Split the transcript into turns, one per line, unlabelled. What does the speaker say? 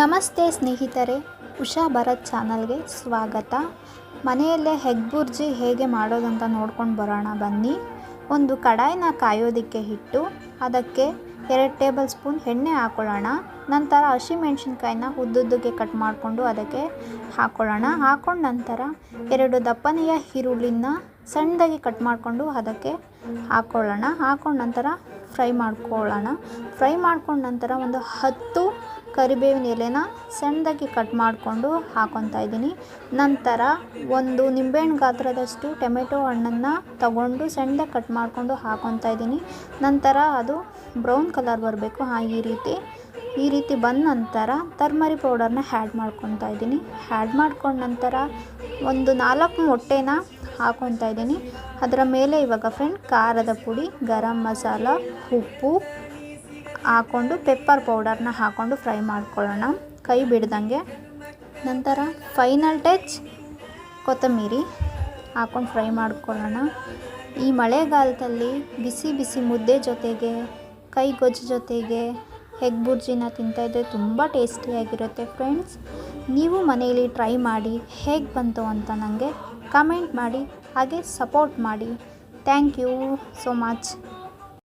ನಮಸ್ತೆ ಸ್ನೇಹಿತರೆ, ಉಷಾ ಭರತ್ ಚಾನಲ್ಗೆ ಸ್ವಾಗತ. ಮನೆಯಲ್ಲೇ ಹೆಗ್ ಬುರ್ಜಿ ಹೇಗೆ ಮಾಡೋದಂತ ನೋಡ್ಕೊಂಡು ಬರೋಣ ಬನ್ನಿ. ಒಂದು ಕಡಾಯಿನ ಕಾಯೋದಕ್ಕೆ ಹಿಟ್ಟು, ಅದಕ್ಕೆ ಎರಡು ಟೇಬಲ್ ಸ್ಪೂನ್ ಎಣ್ಣೆ ಹಾಕೊಳ್ಳೋಣ. ನಂತರ ಹಸಿಮೆಣ್ಸಿನ್ಕಾಯಿನ ಉದ್ದುದ್ದಕ್ಕೆ ಕಟ್ ಮಾಡಿಕೊಂಡು ಅದಕ್ಕೆ ಹಾಕೊಳ್ಳೋಣ. ಹಾಕೊಂಡ ನಂತರ ಎರಡು ದಪ್ಪನೆಯ ಈರುಳ್ಳಿನ ಸಣ್ಣದಾಗಿ ಕಟ್ ಮಾಡಿಕೊಂಡು ಅದಕ್ಕೆ ಹಾಕೊಳ್ಳೋಣ. ಹಾಕೊಂಡ ನಂತರ ಫ್ರೈ ಮಾಡ್ಕೊಳ್ಳೋಣ. ಫ್ರೈ ಮಾಡ್ಕೊಂಡ ನಂತರ ಒಂದು ಹತ್ತು ಕರಿಬೇವಿನ ಎಲೆನ ಸಣ್ಣದಾಗಿ ಕಟ್ ಮಾಡಿಕೊಂಡು ಹಾಕೊತಾ ಇದ್ದೀನಿ. ನಂತರ ಒಂದು ನಿಂಬೆಹಣ್ಣು ಗಾತ್ರದಷ್ಟು ಟೊಮೆಟೊ ಹಣ್ಣನ್ನು ತಗೊಂಡು ಸಣ್ಣದಾಗಿ ಕಟ್ ಮಾಡಿಕೊಂಡು ಹಾಕೊತಾ ಇದ್ದೀನಿ. ನಂತರ ಅದು ಬ್ರೌನ್ ಕಲರ್ ಬರಬೇಕು ಹಾಂ ಈ ರೀತಿ. ಈ ರೀತಿ ಬಂದ ನಂತರ ಟರ್ಮರಿ ಪೌಡರ್ನ ಹ್ಯಾಡ್ ಮಾಡ್ಕೊತಾ ಇದ್ದೀನಿ. ಹ್ಯಾಡ್ ಮಾಡ್ಕೊಂಡ ನಂತರ ಒಂದು ನಾಲ್ಕು ಮೊಟ್ಟೆನ ಹಾಕೊತಾ ಇದ್ದೀನಿ. ಅದರ ಮೇಲೆ ಇವಾಗ ಫ್ರೆಂಡ್ ಖಾರದ ಪುಡಿ, ಗರಂ ಮಸಾಲ, ಉಪ್ಪು ಹಾಕ್ಕೊಂಡು ಪೆಪ್ಪರ್ ಪೌಡರ್ನ ಹಾಕ್ಕೊಂಡು ಫ್ರೈ ಮಾಡ್ಕೊಳ್ಳೋಣ. ಕೈ ಬಿಡ್ದಂಗೆ. ನಂತರ ಫೈನಲ್ ಟಚ್ ಕೊತ್ತಂಬರಿ ಹಾಕ್ಕೊಂಡು ಫ್ರೈ ಮಾಡ್ಕೊಳ್ಳೋಣ. ಈ ಮಳೆಗಾಲದಲ್ಲಿ ಬಿಸಿ ಬಿಸಿ ಮುದ್ದೆ ಜೊತೆಗೆ, ಕೈ ಗೊಜ್ಜು ಜೊತೆಗೆ ಹೆಗ್ ಬುರ್ಜಿನ ತಿಂತಾಯಿದ್ರೆ ತುಂಬ ಟೇಸ್ಟಿಯಾಗಿರುತ್ತೆ ಫ್ರೆಂಡ್ಸ್ ನೀವು ಮನೆಯಲ್ಲಿ ಟ್ರೈ ಮಾಡಿ ಹೇಗೆ ಬಂತು ಅಂತ ನನಗೆ ಕಮೆಂಟ್ ಮಾಡಿ, ಹಾಗೆ ಸಪೋರ್ಟ್ ಮಾಡಿ. Thank you so much